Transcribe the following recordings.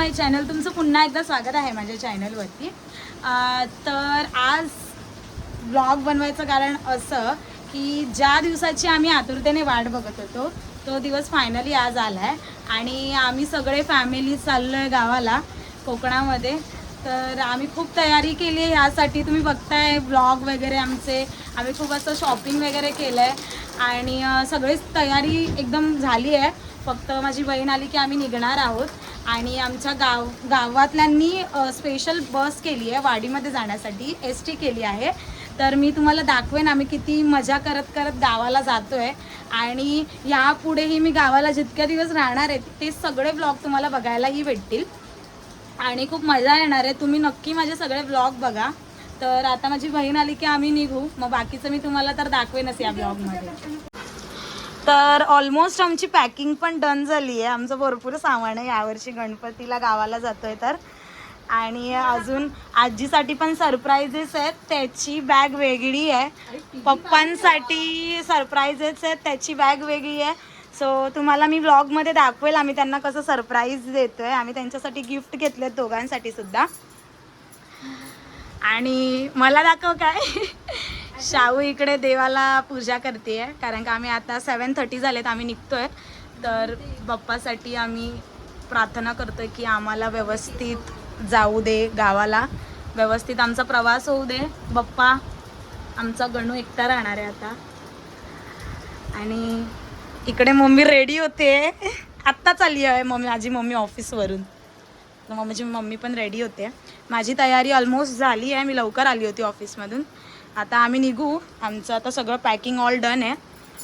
माय channel तुमचं पुन्हा एकदा स्वागत आहे माझ्या चॅनलवरती. तर आज ब्लॉग बनवायचं कारण असं की ज्या दिवसाची आम्ही आतुरतेने वाट बघत होतो तो दिवस फायनली आज आला आहे आणि आम्ही सगळे फॅमिली चाललो आहे गावाला कोकणामध्ये. तर आम्ही खूप तयारी केली आहे यासाठी. तुम्ही बघताय ब्लॉग वगैरे आमचे. आम्ही खूप असं शॉपिंग वगैरे केलं आहे आणि सगळीच तयारी एकदम झाली आहे. फक्त माझी बहीण आली की आम्ही निघणार आहोत. आणि आमच्या गाव गावातल्यांनी स्पेशल बस केली आहे वाडीमध्ये जाण्यासाठी एस टी केली आहे. तर मी तुम्हाला दाखवेन आम्ही किती मजा करत करत गावाला जातो आहे आणि यापुढेही मी गावाला जितक्या दिवस राहणार आहे ते सगळे ब्लॉग तुम्हाला बघायलाही भेटतील. आणि खूप मजा येणार आहे. तुम्ही नक्की माझे सगळे ब्लॉग बघा. तर आता माझी बहीण आली की आम्ही निघू. मग बाकीचं मी तुम्हाला तर दाखवेनच या ब्लॉगमध्ये तर ऑलमोस्ट आमची पॅकिंग पण डन झाली आहे आमचं भरपूर सामान आहे. यावर्षी गणपतीला गावाला जातोय तर. आणि अजून आजीसाठी पण सरप्राईजेस आहेत. त्याची बॅग वेगळी आहे. पप्पांसाठी सरप्राईजेस आहेत. त्याची बॅग वेगळी आहे. सो तुम्हाला मी ब्लॉगमध्ये दाखवेल आम्ही त्यांना कसं सरप्राईज देतोय. आम्ही त्यांच्यासाठी गिफ्ट घेतले दोघांसाठी सुद्धा. आणि मला दाखव काय? शाहू इकडे देवाला पूजा करते कारण का आम्ही आता सेवन थर्टी झालेत आम्ही निघतोय. तर बाप्पासाठी आम्ही प्रार्थना करतोय की आम्हाला व्यवस्थित जाऊ दे गावाला. व्यवस्थित आमचा प्रवास होऊ दे. बाप्पा आमचा गणू एकटा राहणार आहे आता. आणि इकडे मम्मी रेडी होते. आत्ताच आली आहे मम्मी माझी मम्मी ऑफिसवरून तर मग माझी मम्मी पण रेडी होते. माझी तयारी ऑलमोस्ट झाली आहे. मी लवकर आली होती ऑफिसमधून आता आम्ही निघू. आमचं आता सगळं पॅकिंग ऑल डन आहे.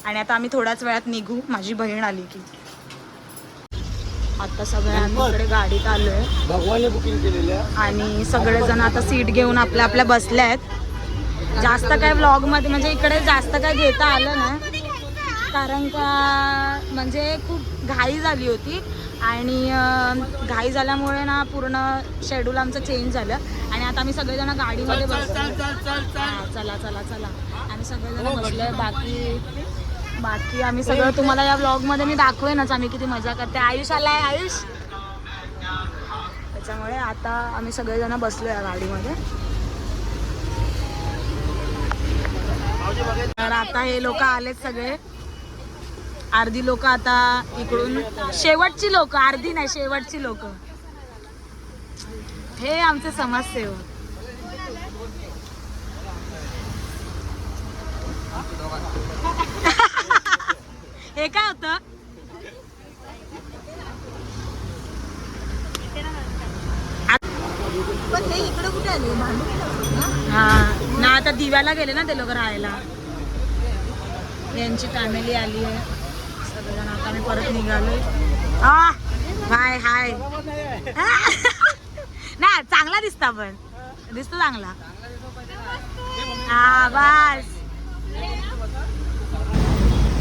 आणि आता आम्ही थोड्याच वेळात निघू. माझी बहीण आली की. आता सगळे आम्ही इकडे गाडीत आलो आहे आणि सगळेजण आता सीट घेऊन आपल्या आपल्या बसल्या आहेत जास्त काय व्लॉगमध्ये म्हणजे इकडे जास्त काय घेता आलं नाही. कारण का म्हणजे खूप घाई झाली होती. आणि घाई झाल्यामुळे ना पूर्ण शेड्यूल आमचं चेंज झालं. आणि आता आम्ही सगळेजण गाडीमध्ये बसलो हा, चला चला चला. आम्ही सगळेजण बसलोय. बाकी बाकी आम्ही सगळं तुम्हाला या व्लॉगमध्ये मी दाखवेनच आम्ही किती मजा करते. आयुष आलाय आयुष. त्याच्यामुळे आता आम्ही सगळेजण बसलो या गाडीमध्ये. तर आता हे लोक आलेत सगळे. अर्धी लोक आता इकडून शेवटची लोक अर्धी नाही शेवटची लोक. हे आमचे समाजसेवक. हे काय होतं? पण हे इकडे कुठे आले? भांडू हा ना आता दिव्याला गेले ना ते लोक राहायला. यांची फॅमिली आली आहे. सगळेजण आता मी परत निघालोय. हाय हाय. नाही चांगला दिसता पण. दिसतो चांगला. हा बस.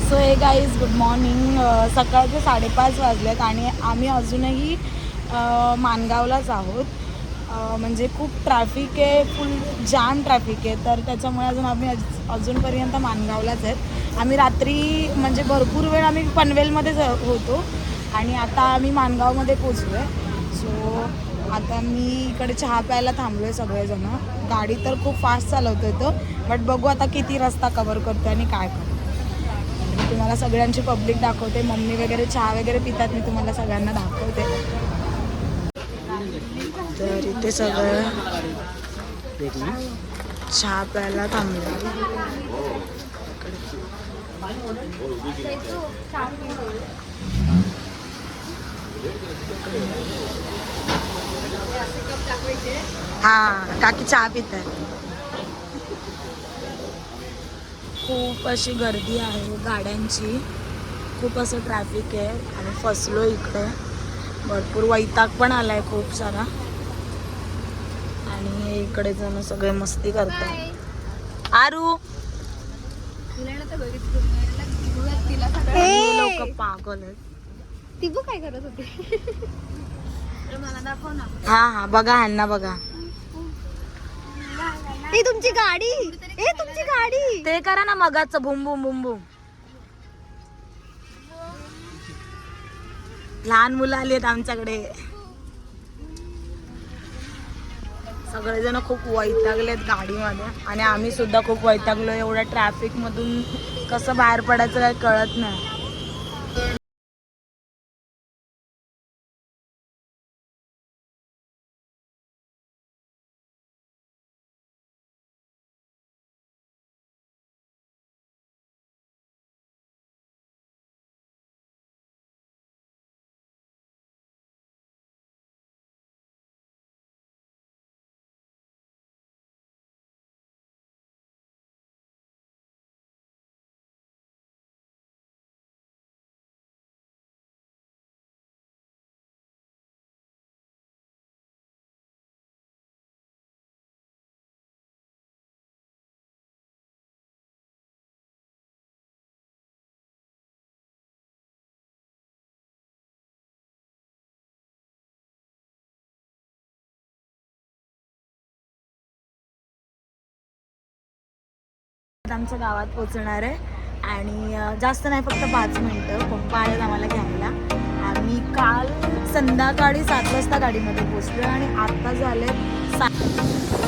So hey guys good morning सकाळचे साडेपाच वाजलेत आणि आम्ही अजूनही मानगावलाच आहोत. म्हणजे खूप ट्रॅफिक आहे फुल जाम ट्रॅफिक आहे. तर त्याच्यामुळे अजून आम्ही अज- अजूनपर्यंत माणगावलाच आहेत. आम्ही रात्री म्हणजे भरपूर वेळ आम्ही पनवेलमध्ये होतो. आणि आता आम्ही माणगावमध्ये पोचलो आहे सो आता मी इकडे चहा प्यायला थांबलो आहे सगळेजण. गाडी तर खूप फास्ट चालवतो येतो बट बघू आता किती रस्ता कवर करतो आणि काय करतो तुम्हाला सगळ्यांची पब्लिक दाखवते. मम्मी वगैरे चहा वगैरे पितात मी तुम्हाला सगळ्यांना दाखवते. तर इथे सगळं चहा प्यायला थांबलं. हा काकी चहा पित खूप अशी गर्दी आहे गाड्यांची. खूप असं ट्रॅफिक आहे आणि फसलो इकडे. भरपूर वैताग पण आलाय खूप सारा. हे इकडे जण सगळे मस्ती करतात आरू. लोक पागल तिबू काय करत होती? मला दाखव ना हा हा बघा ह्यांना बघा. ए तुमची गाडी. ए तुमची गाडी. ते करा ना मगाच बुम बुम बुम बुम लहान मुलं आली आहेत आमच्याकडे. सगळेजण खूप वैतागलेत गाडीमध्ये. आणि आम्ही सुद्धा खूप वैतागलो. एवढ्या ट्रॅफिकमधून कसं बाहेर पडायचं काही कळत नाही. आमच्या गावात पोचणार आहे. आणि जास्त नाही फक्त पाच मिनटं. पप्पा आहेत आम्हाला घ्यायला. आम्ही काल संध्याकाळी सात वाजता गाडीमध्ये पोचलो आणि आता झाले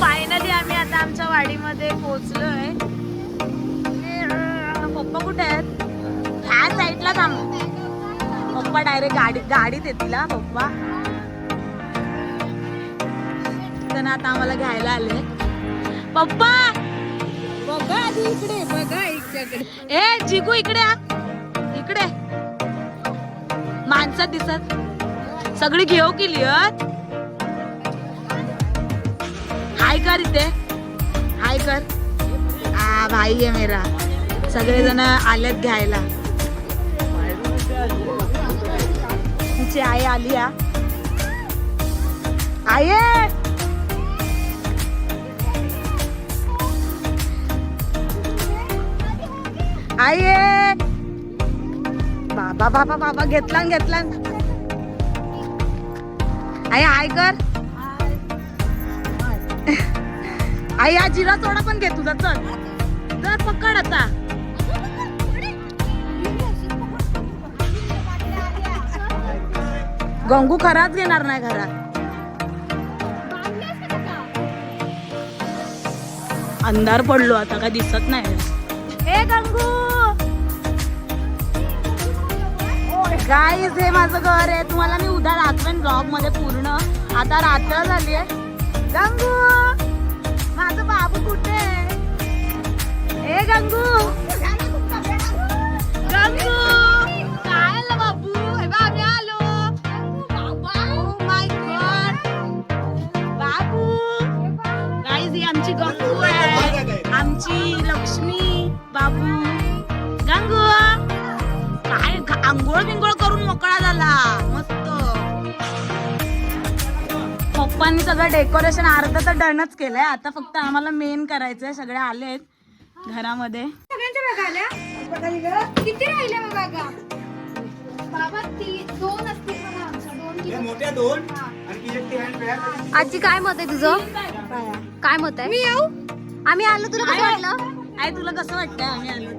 फायनली आम्ही आता आमच्या वाडीमध्ये आहे पप्पा कुठे आहेत? ह्या साईडला थांब. पप्पा डायरेक्ट गाडी गाडीत येतील हा पप्पा. त्यांना आता आम्हाला घ्यायला आले. पप्पा! बघा इकडे बघा इकडे. ए जिगू इकडे आ. इकडे. माणसात दिसत. सगळी घेऊ क्लिअर हाय कर इथे. हाय कर. आ भाई आहे मेरा. सगळेजण आलेत घ्यायला. तिची आई आली आ. आई आई बाबा बाबा बाबा घेतला घेतला आई आय कर. आई हा जिरा चोडा पण घे तुझा चल. तर पकड आता. गंगू खराच घेणार नाही घरात. अंधार पडलो आता काय दिसत नाही. हे गंगू. गाईज हे माझं घर आहे. तुम्हाला मी उद्या दाखवेन ब्लॉगमध्ये पूर्ण. आता रात्र झाली आहे. गंगू! माझं बाबू कुठे आहे? ए गंगू! गंगू! काय बाबू? आम्ही आलो. Oh बाबू! गाईज ही आमची गंगू आहे. आमची लक्ष्मी बाबू. गंगू! काय आंघोळ बिंघोळ मोकळा झाला. मस्त. पप्पांनी सगळं डेकोरेशन अर्ध तर डनच केलंय. आता फक्त आम्हाला मेन करायचंय. सगळे आलेत घरामध्ये. किती राहिले मग बाबा ती दोन असतील मोठ्या दोन आजी काय मत आहे तुझं? काय मत आहे? मी येऊ? आम्ही आलो तुला कसं वाटलं? आई तुला कसं वाटतंय? आम्ही आलो?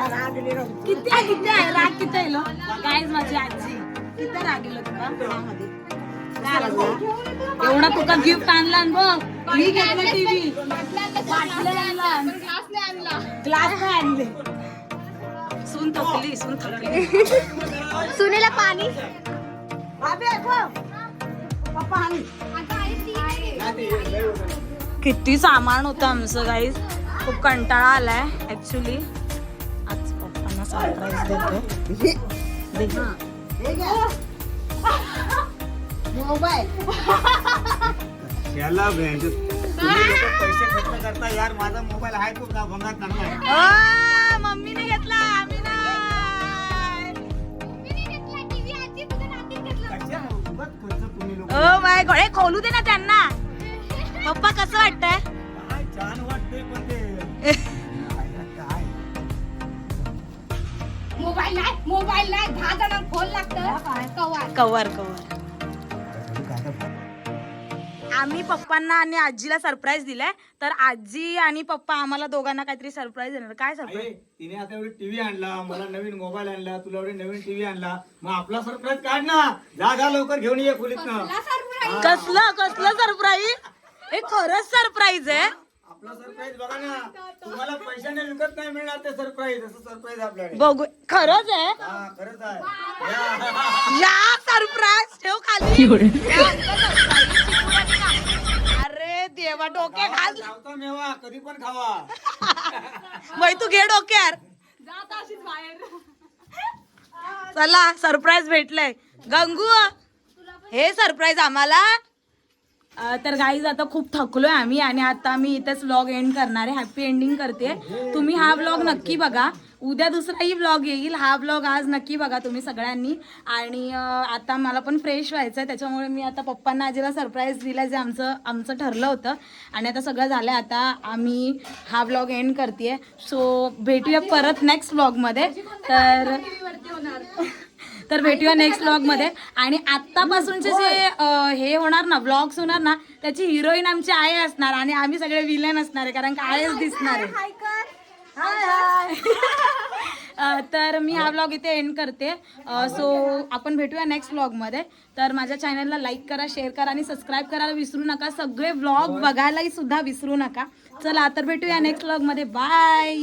किती आहे किती आहे? राग किती आहे लो? काय माझी आजी. किती राग गेलो तुला? एवढा तुका गिफ्ट आणला बघ मी घेतला टीव्ही ग्लास नाही आणले. सून थकली सून थकली. सुनेला पाणी. किती सामान होतं आमचं काही खूप कंटाळा आलाय ऍक्च्युली सरप्राईज देतो याला भेंड. तुम्ही लोकं पैसे खर्च करता यार माझा मोबाईल आहे आ, मम्मीने घेतला आम्ही नाही. ओ माय गॉड खोलू दे ना त्यांना. पप्पा कसं कवार कवर आम्ही पप्पांना आणि आजीला सरप्राईज दिलाय. तर आजी आणि पप्पा आम्हाला दोघांना काहीतरी सरप्राईज देणार. काय सरप्राईज तिने आता एवढी टीव्ही आणला मला नवीन मोबाईल आणला तुला एवढी नवीन टीव्ही आणला. मग आपला सरप्राईज काढ ना. जा जा लवकर घेऊन ये खोलीत कसलं कसलं सरप्राईज हे खरंच सरप्राईज आहे. आपला सरप्राईज बघा ना. तुम्हाला पैशाने विकत नाही मिळणार ते सरप्राईज असं सरप्राईज आपल्याकडे बघू खरंच आहे? हा खरंच आहे. या. या सरप्राईज ठेव खाली. या surprise? अरे देवा डोके घाल मेवा कधी पण खावा. तू घे डोक्यावर चला सरप्राईज भेटलंय. गंगू हे सरप्राईज आम्हाला तर गाईज आता खूप थकलोय आम्ही आणि आता मी इथेच व्लॉग एंड करणार आहे. हॅपी एंडिंग करते. तुम्ही हा व्लॉग नक्की बघा. उद्या दुसराही व्लॉग येईल. हा व्लॉग आज नक्की बघा तुम्ही सगळ्यांनी. आणि आता मला पण फ्रेश व्हायचं आहे त्याच्यामुळे मी आता पप्पांना आजीला सरप्राईज दिला जे आमचं आमचं ठरलं होतं. आणि आता सगळं झालं आता आम्ही हा व्लॉग एंड करते सो भेटूया परत नेक्स्ट व्लॉगमध्ये तर तर भेटूया नेक्स्ट व्लॉगमध्ये. आणि आतापासूनचे जे अं, हे होणार ना व्लॉग्स होणार ना त्याची हिरोईन आमची आई असणार आणि आम्ही सगळे विलन असणार आहे कारण का आयच दिसणार आहे. हाय हाय अं, तर मी हा व्लॉग इथे एंड करते. सो आपण भेटूया नेक्स्ट व्लॉगमध्ये तर माझ्या चॅनलला लाईक करा शेअर करा आणि सबस्क्राईब करायला विसरू नका. सगळे व्लॉग बघायलाही सुद्धा विसरू नका. चला तर भेटूया नेक्स्ट व्लॉगमध्ये बाय